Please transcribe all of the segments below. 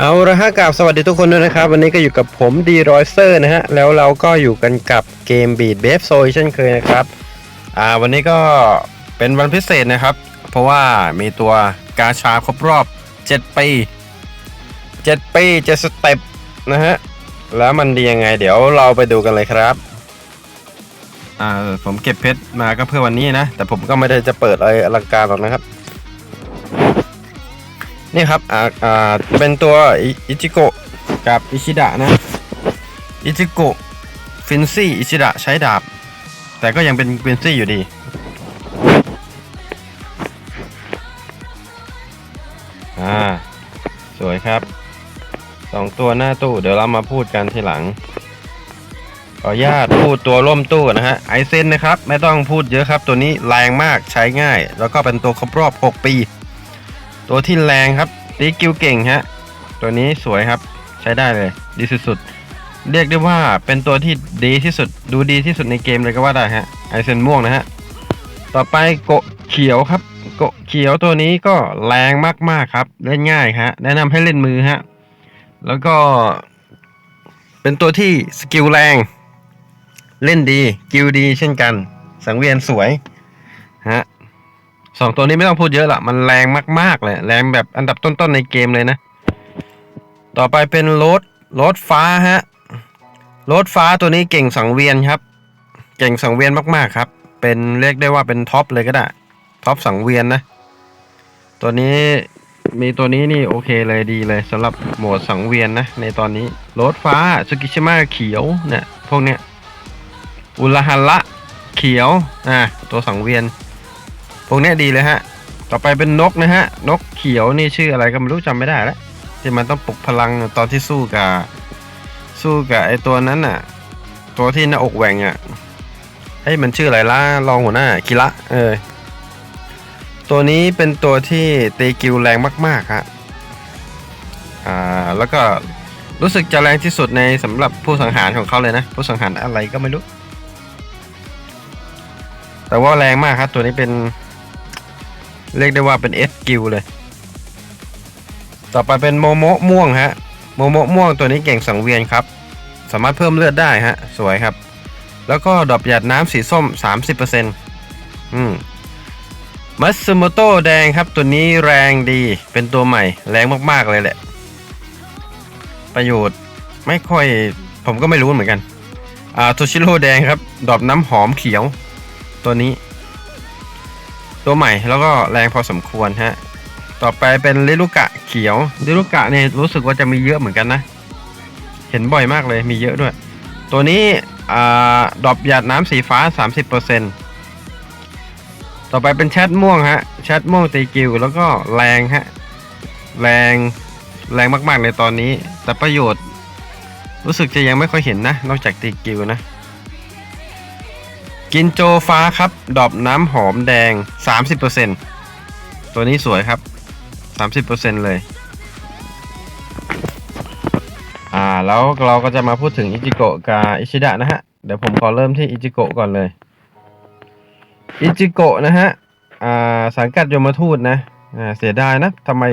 เอาละฮะกราบสวัสดีทุกคนด้วยนะครับ วันนี้ก็อยู่กับผมดีรอยเซอร์นะฮะ แล้วเราก็อยู่กันกับเกมบีดเบฟโซเช่นเคยนะครับ อ่าวันนี้ก็เป็นวันพิเศษนะครับ เพราะว่ามีตัวกาชาครบรอบ 7 ปี 7 ปี7สเต็ปนะฮะ แล้วมันดียังไง เดี๋ยวเราไปดูกันเลยครับ อ่าผมเก็บเพชรมาก็เพื่อวันนี้นะ แต่ผมก็ไม่ได้จะเปิดอะไรอลังการหรอกนะครับ นี่ครับอ่าอ่าเป็นตัวอิอิจิโกะกับอิชิดะนะอิจิโกะฟินซี่อิชิดะใช้ดาบ แต่ก็ยังเป็นฟินซี่อยู่ดีอ่าสวยครับสองตัวหน้าตู้เดี๋ยวเรามาพูดกันทีหลังขออนุญาตพูดตัวร่มตู้นะฮะไอเซนนะครับ ไม่ต้องพูดเยอะครับ ตัวนี้แรงมากใช้ง่าย แล้วก็เป็นตัวครบรอบ 6 ปี ตัวที่แรงครับตีกิวเก่งฮะ ตัวนี้สวยครับใช้ได้เลยดีสุดๆ เรียกได้ว่าเป็นตัวที่ดีที่สุด ดูดีที่สุดในเกมเลยก็ว่าได้ฮะไอเซนม่วงนะฮะ ต่อไปโกะเขียวครับ โกะเขียวตัวนี้ก็แรงมากๆครับ เล่นง่ายฮะ แนะนำให้เล่นมือฮะ แล้วก็ เป็นตัวที่สกิลแรง เล่นดีกิลดีเช่นกัน สังเวียนสวยฮะ สองตัวนี้ไม่ต้องพูดเยอะละมันแรงมากๆเลยแรงแบบอันดับต้นๆในเกมเลยนะ ต่อไปเป็นรดโรดฟ้าฮะรดฟ้าตัวนี้เก่งสังเวียนครับ เก่งสังเวียนมากๆครับ เป็นเรียกได้ว่าเป็นท็อปเลยก็ได้ท็อปสังเวียนนะ ตัวนี้มีตัวนี้นี่โอเคเลยดีเลยสำหรับโหมดสังเวียนนะ ในตอนนี้รดฟ้าสกิชิมะเขียวเนี่ยพวกเนี้ยอุลาฮันละเขียวอะตัวสังเวียน พวกนี้ดีเลยฮะ ต่อไปเป็นนกนะฮะ นกเขียวนี่ชื่ออะไรก็ไม่รู้จำไม่ได้แล้วที่มันต้องปลุกพลังตอนที่สู้กับสู้กับไอตัวนั้นน่ะ ตัวที่หน้าอกแหว่งอะเฮ้ยมันชื่ออะไรล่ะรองหัวหน้าคิระเออตัวนี้เป็นตัวที่ตีกิลแรงมากๆฮะอ่าแล้วก็รู้สึกจะแรงที่สุดในสำหรับผู้สังหารของเขาเลยนะ ผู้สังหารอะไรก็ไม่รู้ แต่ว่าแรงมากครับ ตัวนี้เป็น เรียกได้ว่าเป็นเอสกิลเลย ต่อไปเป็นโมโมะม่วงฮะ โมโมะม่วงตัวนี้เก่งสังเวียนครับ สามารถเพิ่มเลือดได้ฮะ สวยครับ แล้วก็ดอกหยาดน้ำสีส้ม 30%อืมมัสโมโตแดงครับตัวนี้แรงดีเป็นตัวใหม่ แรงมากๆเลยแหละ ประโยชน์ไม่ค่อยผมก็ไม่รู้เหมือนกัน อ่าโทชิโร่แดงครับ ดอกน้ำหอมเขียว ตัวนี้ ตัวใหม่แล้วก็แรงพอสมควรฮะ ต่อไปเป็นลิลูกะเขียวลิลูกะเนี่ยรู้สึกว่าจะมีเยอะเหมือนกันนะ เห็นบ่อยมากเลยมีเยอะด้วย ตัวนี้ดรอปหยาดน้ำสีฟ้า 30%ต่อไปเป็นแชทม่วงฮะแชทม่วงตีกิวแล้วก็แรงฮะ แรงแรงมากๆในตอนนี้ แต่ประโยชน์ รู้สึกจะยังไม่ค่อยเห็นนะ นอกจากตีกิวนะ กินโจฟ้าครับ ดอบน้ำหอมแดง 30%ตัวนี้สวยครับ 30%เลย อ่า แล้วเราก็จะมาพูดถึงอิจิโกะกับอิชิดะนะฮะ เดี๋ยวผมขอเริ่มที่อิจิโกะก่อนเลย อิจิโกะนะฮะ อ่า สังกัดยมทูตนะ อ่า เสียดายนะทำไม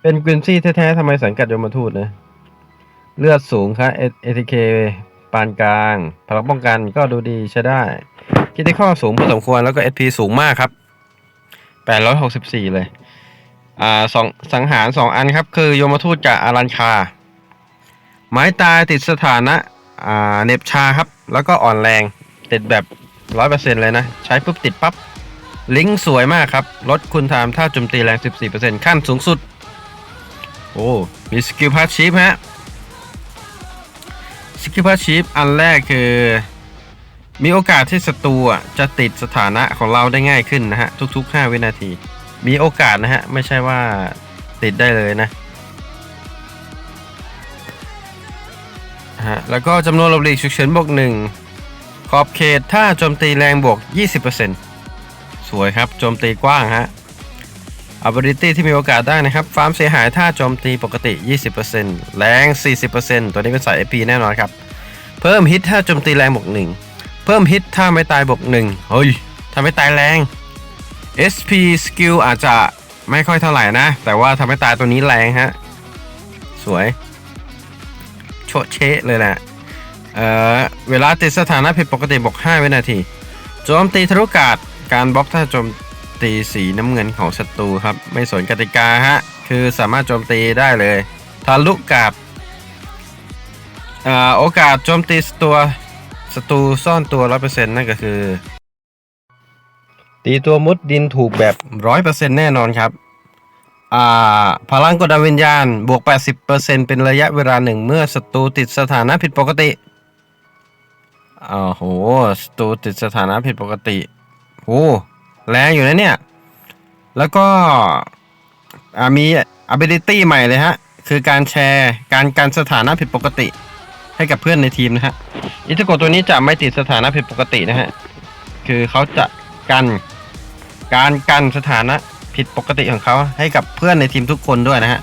เป็นกวินซี่แท้ๆทำไมสังกัดยมทูตนะ เลือดสูงครับเอทีเค ปานกลางพลังป้องกันก็ดูดีใช้ได้คิดที่ข้อสูงพอสมควรแล้วก็ SP สูงมากครับ 864 เลย อ่าสองสังหาร2อันครับ คือโยมทูตกับอารันคาไม้ตายติดสถานะ อ่าเน็บชาครับ แล้วก็อ่อนแรง ติดแบบ 100%เลยนะ ใช้ปุ๊บติดปับ๊บ ลิงก์สวยมากครับ ลดคุณทามท่าโจมตีแรง 14%ขั้นสูงสุด โอ้ มีสกิลพาสชีฟฮะ สกิลพาชีฟอันแรกคือ มีโอกาสที่ศัตรูจะติดสถานะของเราได้ง่ายขึ้นนะฮะ ทุก ๆ 5 วินาที มีโอกาสนะฮะ ไม่ใช่ว่าติดได้เลยนะฮะแล้วก็จำนวนลบหลีกฉุกเฉินบวกหนึ่งขอบเขตถ้าโจมตีแรงบวก 20%สวยครับโจมตีกว้างฮะ ability ที่มีโอกาสได้นะครับ ฟาร์มเสียหายถ้าโจมตีปกติ 20%แรง 40%ตัวนี้เป็นสาย AP แน่นอนครับ เพิ่มฮิตถ้าโจมตีแรงบวก1 เพิ่มฮิตถ้าไม่ตายบวก1เฮ้ยถ้าไม่ตายแรง SP skill อาจจะไม่ค่อยเท่าไหร่นะ แต่ว่าทำให้ตายตัวนี้แรงฮะ สวย โชเชะเลยแหละเอ่อเวลาติดสถานะผิดปกติบอก5วินาที โจมตีทะลุกาดการบล็อกถ้าโจม ตีสีน้ำเงินของศัตรูครับ ไม่สนกติกาฮะ คือสามารถโจมตีได้เลยทะลุกาดอ่าโอกาสโจมตีตัวศัตรูซ่อนตัว 100%นั่นก็คือ ตีตัวมุดดินถูกแบบ 100%แน่นอนครับพลังกดดันวิญญาณ บวก 80%เป็นระยะเวลาหนึ่งเมื่อศัตรูติดสถานะผิดปกติอ้โหศัตรูติดสถานะผิดปกติโอ้ แรงอยู่นะเนี่ย แล้วก็อ่ามี ability ใหม่เลยฮะ คือการแชร์การการสถานะผิดปกติ ให้กับเพื่อนในทีมนะฮะอิทโกตัวนี้จะไม่ติดสถานะผิดปกตินะฮะ คือเขาจะกันการกันสถานะผิดปกติของเขาให้กับเพื่อนในทีมทุกคนด้วยนะฮะ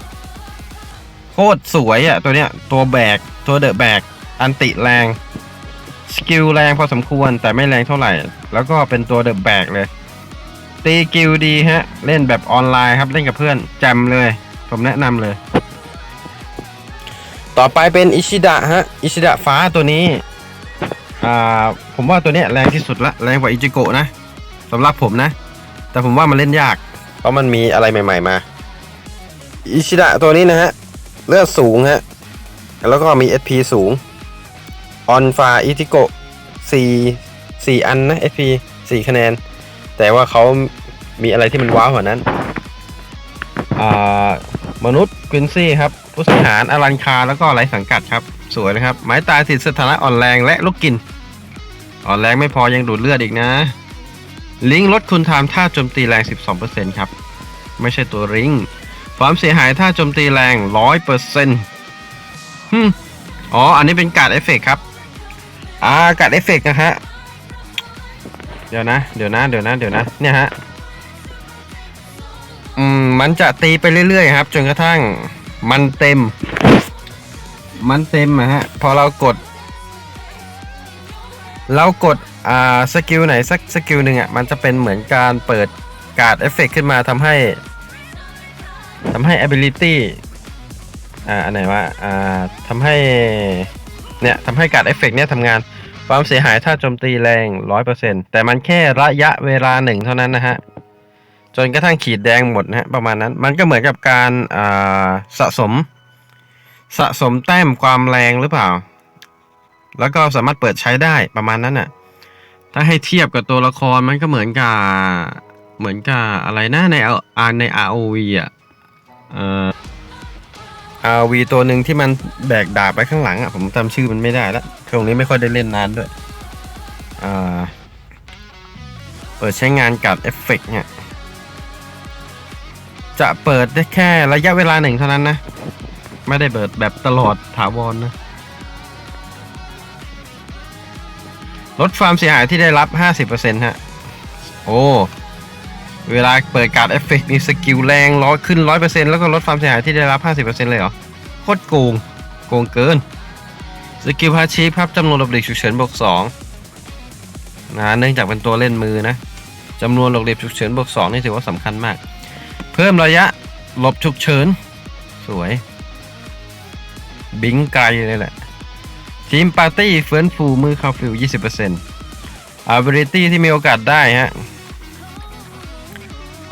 โคตรสวยอะ่ะตัวเนี้ยตัวแบก ตัวเดอะแบก อันติแรง สกิลแรงพอสมควรแต่ไม่แรงเท่าไหร่ แล้วก็เป็นตัวเดอะแบกเลย ตีกิลดีฮะ เล่นแบบออนไลน์ครับเล่นกับเพื่อนแจมเลย ผมแนะนำเลย ต่อไปเป็นอิชิดะฮะ อิชิดะฟ้าตัวนี้ อ่า ผมว่าตัวเนี้ยแรงที่สุดละแรงกว่าอิจิโกะนะสำหรับผมนะ แต่ผมว่ามันเล่นยาก เพราะมันมีอะไรใหม่ ๆ มา อิชิดะตัวนี้นะฮะ เลือดสูงฮะ แล้วก็มี SP สูง ออนฟาอิจิโกะสี่สี่อันนะ SP สี่คะแนน แต่ว่าเขามีอะไรที่มันว้าวกว่านั้น อ่ามนุษย์กวินซี่ครับผู้สังหารอลันคาแล้วก็ไรสังกัดครับ สวยนะครับ ไม้ตายติดสถานะอ่อนแรงและลูกกิน อ่อนแรงไม่พอยังดูดเลือดอีกนะ ลิงลดคุณทามท่าโจมตีแรง 12%ครับ ไม่ใช่ตัวริงความเสียหายท่าโจมตีแรง 100%ฮึอ๋อ อันนี้เป็นการ์ดเอฟเฟกครับ อ่าการ์ดเอฟเฟกนะฮะ เดี๋ยวนะ เดี๋ยวนะ เดี๋ยวนะ เดี๋ยวนะ เนี่ยฮะ อืม มันจะตีไปเรื่อยๆครับ จนกระทั่ง มันเต็ม มันเต็มอะฮะ พอเรากด เรากด อ่า สกิลไหนสักสกิลหนึ่งอะมันจะเป็นเหมือนการเปิดการ์ดเอฟเฟกขึ้นมาทำให้ทำให้ ability อ่า อันไหนวะ อ่าทำให้ เนี่ยทำให้การ์ดเอฟเฟกเนี่ยทำงาน ความเสียหายถ้าโจมตีแรง 100%แต่มันแค่ระยะเวลาหนึ่งเท่านั้นนะฮะ จนกระทั่งขีดแดงหมดนะฮะ ประมาณนั้น มันก็เหมือนกับการาสะสม สะสมแต้มความแรงหรือเปล่า แล้วก็สามารถเปิดใช้ได้ประมาณนั้นน่ะ ถ้าให้เทียบกับตัวละครมันก็เหมือนกับ เหมือนกับอะไรนะในอใน ROV อะ เอ่อ ROV ตัวหนึ่งที่มันแบกดาบไปข้างหลังอะผมจำชื่อมันไม่ได้แล้วช่วงนี้ไม่ค่อยได้เล่นนานด้วยอ่าเปิดใช้งานกับเอฟเฟกเนี่ยจะเปิดได้แค่ระยะเวลาหนึ่งเท่านั้นนะ ไม่ได้เปิดแบบตลอดถาวรนะลดความเสียหายที่ได้รับ 50%ฮะ โอ้ เวลาเปิดการ์ดเอฟเฟกต์นี่สกิลแรงร้อยขึ้น100%แล้วก็ลดความเสียหายที่ได้รับ50%เปอร์เซ็นต์เลยเหรอ โคตรโกง โกงเกิน สกิลพาชีพครับจำนวนหลบหลีกฉุกเฉินบวก2นะเนื่องจากเป็นตัวเล่นมือนะจำนวนหลบหลีกฉุกเฉินบวก2นี่ถือว่าสำคัญมาก เพิ่มระยะหลบฉุกเฉิน สวย บิงไกลเลยแหละ ทีมปาร์ตี้เฟื่อนฟูมือคาฟิล20% ability ที่มีโอกาสได้ฮะ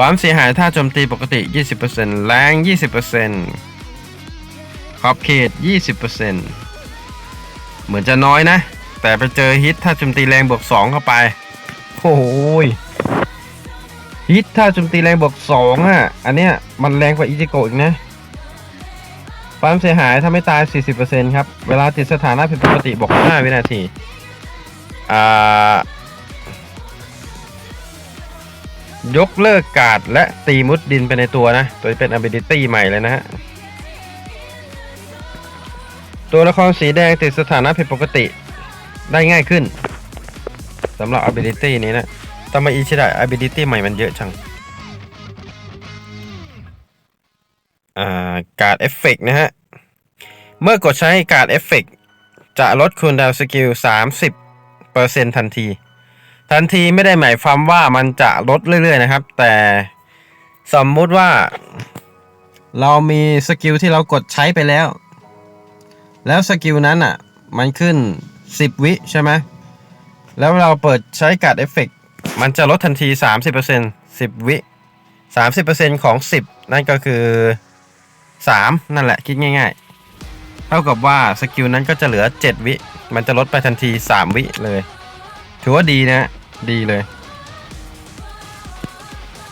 ความเสียหายถ้าโจมตีปกติ 20%แรง 20%ขอบเขต 20%เหมือนจะน้อยนะ แต่ไปเจอฮิตถ้าโจมตีแรงบวก 2 เข้าไป โอ้ยฮิตถ้าโจมตีแรงบวก 2 อะ อันเนี้ยมันแรงกว่าอิจิโกะอีกนะความเสียหายถ้าไม่ตาย 40%ครับ เวลาติดสถานะผิดปกติบอก5วินาที อ่า ยกเลิกการ์ดและตีมุดดินไปในตัวนะ ตัวนี้เป็น ability ใหม่เลยนะฮะ ตัวละครสีแดงติดสถานะผิดปกติได้ง่ายขึ้นสำหรับ ability นี้นะทำไมอิชิดะ ability ใหม่มันเยอะจัง อ่า การ์ดเอฟเฟกนะฮะ เมื่อกดใช้การ์ดเอฟเฟกจะลดคูลดาวสกิล 30%ทันที ทันทีไม่ได้หมายความว่ามันจะลดเรื่อยๆนะครับ แต่สมมุติว่า เรามีสกิลที่เรากดใช้ไปแล้ว แล้วสกิลนั้นอะ มันขึ้น 10 วิใช่ไหมแล้วเราเปิดใช้การ์ดเอฟเฟกต์มันจะลดทันที 30% 10 วิ 30%ของ 10 นั่นก็คือ 3 นั่นแหละ คิดง่ายๆ เท่ากับว่าสกิลนั้นก็จะเหลือ 7 วิ มันจะลดไปทันที 3 วิเลย ถือว่าดีนะ ดีเลย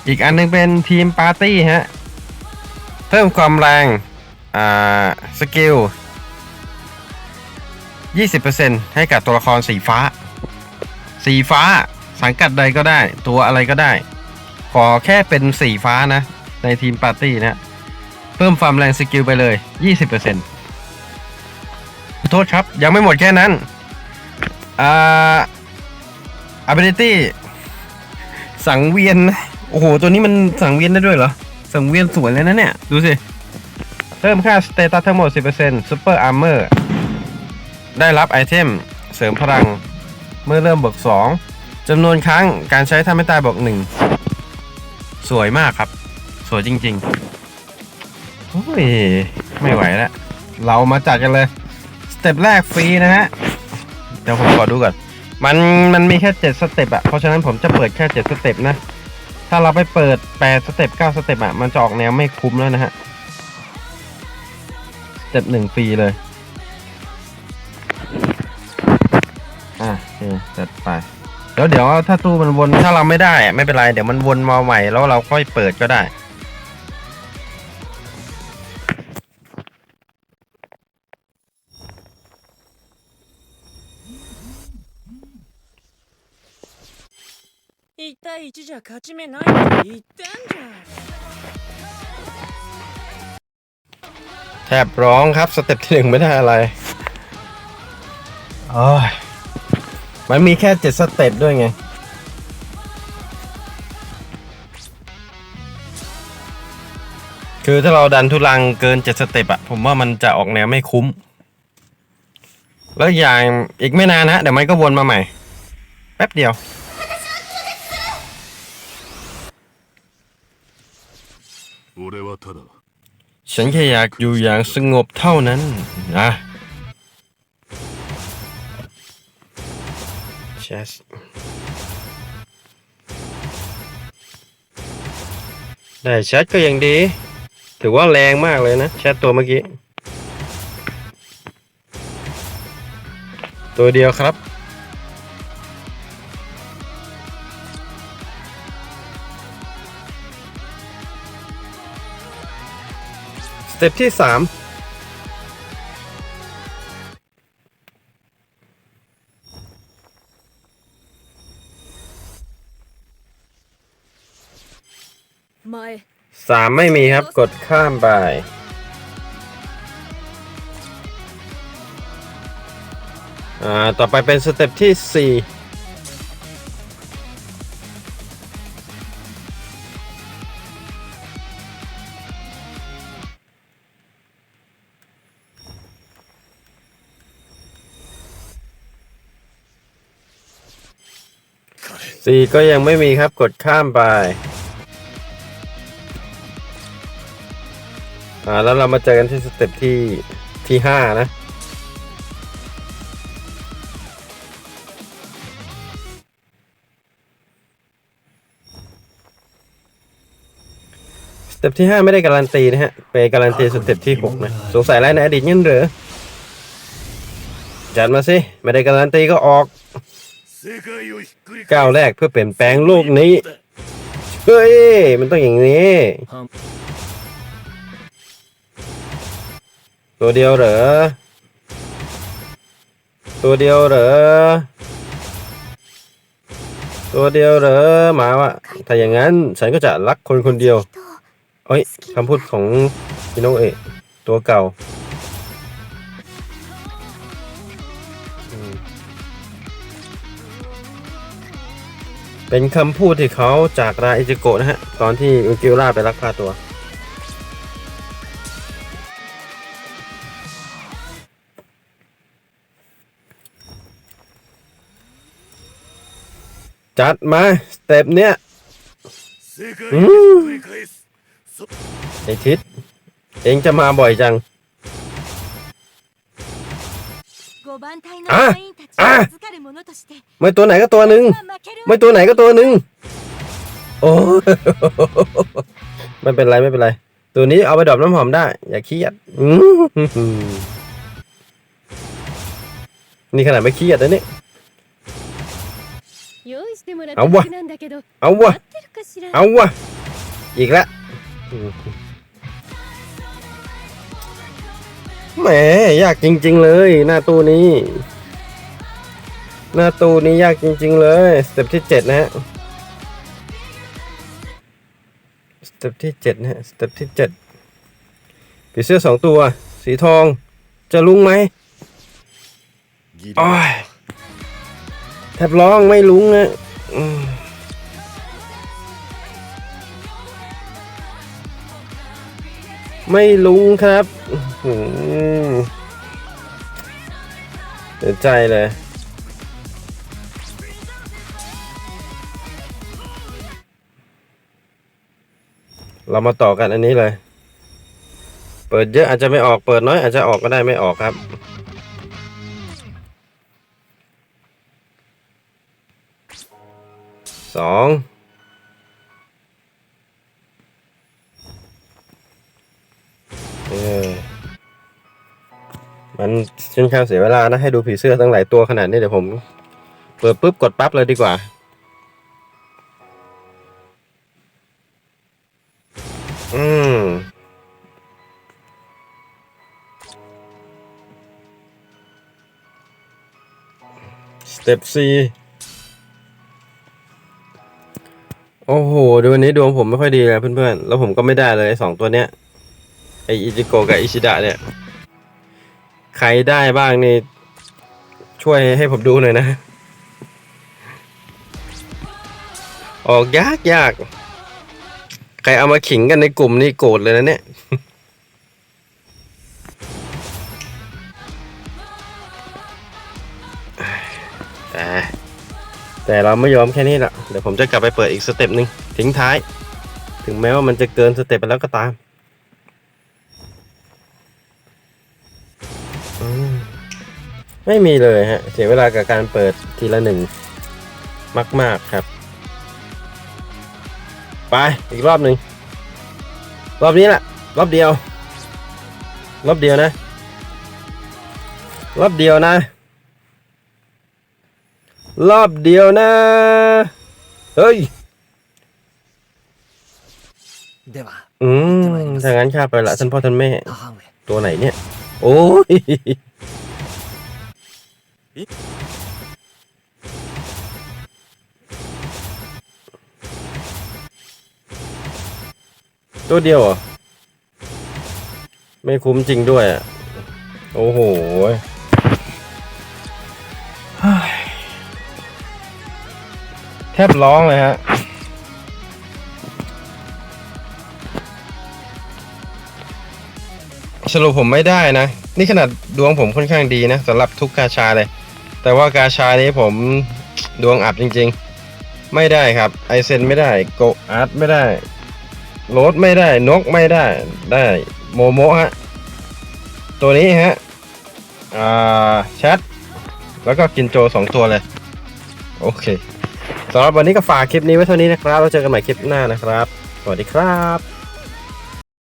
อีกอันหนึงเป็นทีมปาร์ตี้ฮะ เพิ่มความแรง อ่า สกิล 20%ให้กับตัวละครสีฟ้า สีฟ้าสังกัดใดก็ได้ ตัวอะไรก็ได้ ขอแค่เป็นสีฟ้านะ ในทีมปาร์ตี้นะ เพิ่มความแรงสกิลไปเลย 20%ขอโทษครับ ยังไม่หมดแค่นั้น อ่า ability สังเวียน โอ้โห ตัวนี้มันสังเวียนได้ด้วยเหรอ สังเวียนสวยเลยนะเนี่ย ดูสิ เพิ่มค่าสเตตัสทั้งหมด 10% Super Armor ได้รับไอเทม เสริมพลัง เมื่อเริ่มบวก2จำนวนครั้งการใช้ทำให้ตายบวก1 สวยมากครับ สวยจริงๆโอ้ย ไม่ไหวแล้ว เรามาจัดกันเลย สเต็ปแรกฟรีนะฮะ เดี๋ยวผมขอดูก่อน มันมันมีแค่7สเต็ปอะเพราะฉะนั้นผมจะเปิดแค่7สเต็ปนะ ถ้าเราไปเปิด8สเต็ป9สเต็ปอะมันจะออกแนวไม่คุ้มแล้วนะฮะสเต็ปหนึ่งฟรีเลย อะโอเคจัดไปแล้วเดี๋ยวถ้าตู้มันวนถ้าเราไม่ได้ไม่เป็นไร เดี๋ยวมันวนมาใหม่แล้วเราค่อยเปิดก็ได้ 1対1じゃ勝ち目ないって言ってんじゃん แทบร้องครับ สเต็ปที่หนึ่งไม่ได้อะไรโอ้ยมันมีแค่เจ็ดสเต็ปด้วยไง คือถ้าเราดันทุลังเกินเจ็ดสเต็ปอะผมว่ามันจะออกแนวไม่คุ้ม แล้วอย่างอีกไม่นานฮะ เดี๋ยวมันก็วนมาใหม่ แป๊บเดียว ฉันแค่อยากอยู่อย่างสงบเท่านั้นนะเชสได้แชทก็ยังดี ถือว่าแรงมากเลยนะแชทตัวเมื่อกี้ ตัวเดียวครับ เต็ปที่มสามไม่มีครับกดข้ามไป อ่า ต่อไปเป็นสเต็ปที่ 4 ซีก็ยังไม่มีครับกดข้ามไปอ่าแล้วเรามาเจอกันที่สเต็ปที่ที่ห้านะสเต็ปที่ 5 ไม่ได้การันตีนะฮะไปการันตีสเต็ปที่ 6 นะ สงสัยอะไรในอดีตยันหรือจัดมาสิ ไม่ได้การันตีก็ออก ก้าวแรกเพื่อเปลี่ยนแปลงโลกนี้ เฮ้ย มันต้องอย่างนี้ ตัวเดียวเหรอ ตัวเดียวเหรอ ตัวเดียวเหรอหมาวะถ้าอย่างนั้นฉันก็จะรักคนคนเดียวเอ้ยคำพูดของพี่โนเอะตัวเก่า เป็นคำพูดที่เขาจากราอิจิโกะนะฮะ ตอนที่อุกิล่าไปรักพาตัว จัดมาสเต็ปเนี้ยไอทิศเองจะมาบ่อยจัง อไม่ตัวไหนก็ตัวหนึ่งไม่ตัวไหนก็ตัวหนึ่งโอ้มันเป็นไรไม่เป็นไร ตัวนี้เอาไปดอบน้ำหอมได้ อย่าเครียดนี่ขนาดไม่เครียดนะนี่เอาวะเอาวะเอาวะอีกแล้ว แหมยากจริง ๆ เลย หน้าตู้นี้ หน้าตู้นี้ยากจริง ๆ เลยสเต็ปที่เจ็ดนะฮะสเต็ปที่เจ็ดนะฮะสเต็ปที่เจ็ดผีเสื้อสองตัว สีทอง จะลุ้งไหมโอ้ยแทบร้องไม่ลุ้งนะไม่ลุ้งครับ สียใจเลย เรามาต่อกันอันนี้เลย เปิดเยอะอาจจะไม่ออกเปิดน้อยอาจจะออกก็ได้ไม่ออกครับสองเออ มันค่อนข้างเสียเวลานะให้ดูผีเสื้อตั้งหลายตัวขนาดนี้เดี๋ยวผม เปิดปุ๊บกดปั๊บเลยดีกว่า อืมสเต็ปซีโอ้โหดูวันนี้ดวงผมไม่ค่อยดีเลยเพื่อนๆ แล้วผมก็ไม่ได้เลยสองตัวเนี้ย ไออิจิโกะกับอิชิดะเนี่ย ใครได้บ้างนี่ ช่วยให้ผมดูหน่อยนะ ออกยากยาก ใครเอามาขิงกันในกลุ่มนี่โกรธเลยนะเนี่ยแต่เราไม่ยอมแค่นี้ละเดี๋ยวผมจะกลับไปเปิดอีกสเต็ปหนึ่งทิ้งท้าย ถึงแม้ว่ามันจะเกินสเต็ปไปแล้วก็ตาม ไม่มีเลยฮะ เสียเวลากับการเปิดทีละหนึ่งมาก ๆครับ ไป อีกรอบหนึ่งรอบนี้แหละ รอบเดียว รอบเดียวนะ รอบเดียวนะ รอบเดียวนะ เฮ้ยเดี๋ยวอืมถ้างั้นข้าไปละท่านพ่อท่านแม่ ตัวไหนเนี่ย โอ้ย ตัวเดียวเหรอ ไม่คุ้มจริงด้วยอะ โอ้โหแทบร้องเลยฮะสรุปผมไม่ได้นะ นี่ขนาดดวงผมค่อนข้างดีนะสำหรับทุกกาชาเลย แต่ว่ากาชานี้ผมดวงอับจริง ๆ ไม่ได้ครับ ไอเซนไม่ได้โกอาร์ตไม่ได้โรสไม่ได้นกไม่ได้ได้โมโมฮะ ตัวนี้ฮะอ่าแชทแล้วก็กินโจสองตัวเลย โอเคสำหรับวันนี้ก็ฝากคลิปนี้ไว้เท่านี้นะครับ แล้วเจอกันใหม่คลิปหน้านะครับ สวัสดีครับ